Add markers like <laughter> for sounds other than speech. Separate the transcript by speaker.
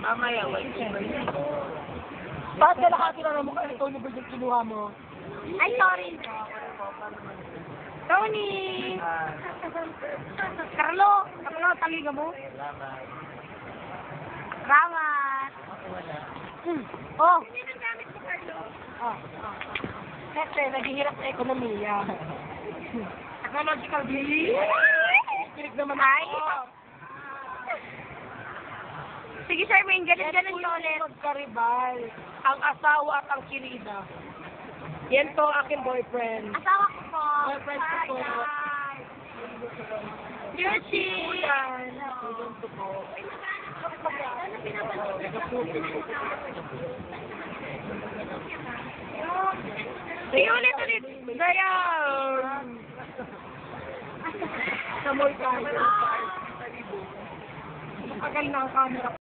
Speaker 1: Mamaya, wait.
Speaker 2: Bakit ka nakakilala mo kaya Tony Bird yung kinuha mo?
Speaker 3: Ay, sorry. Tony! Carlo! Carlo, taliga mo. Salamat!
Speaker 2: Hmm. Oh, ah, ah. Kasi naghihirap sa ekonomiya. <laughs> Technological belief. Kinig naman
Speaker 3: Ay!
Speaker 2: ako.
Speaker 3: Sige, Charmaine, ganun-ganun ka ulit.
Speaker 2: magkaribal. Ang asawa at ang kirida. Yan po ang aking boyfriend.
Speaker 3: Asawa ko po.
Speaker 2: Boyfriend ko po.
Speaker 3: Hi, pinapansin? Sige, ulit, ulit.
Speaker 2: Ngayon! Sa mall tayo. Matagal na ang camera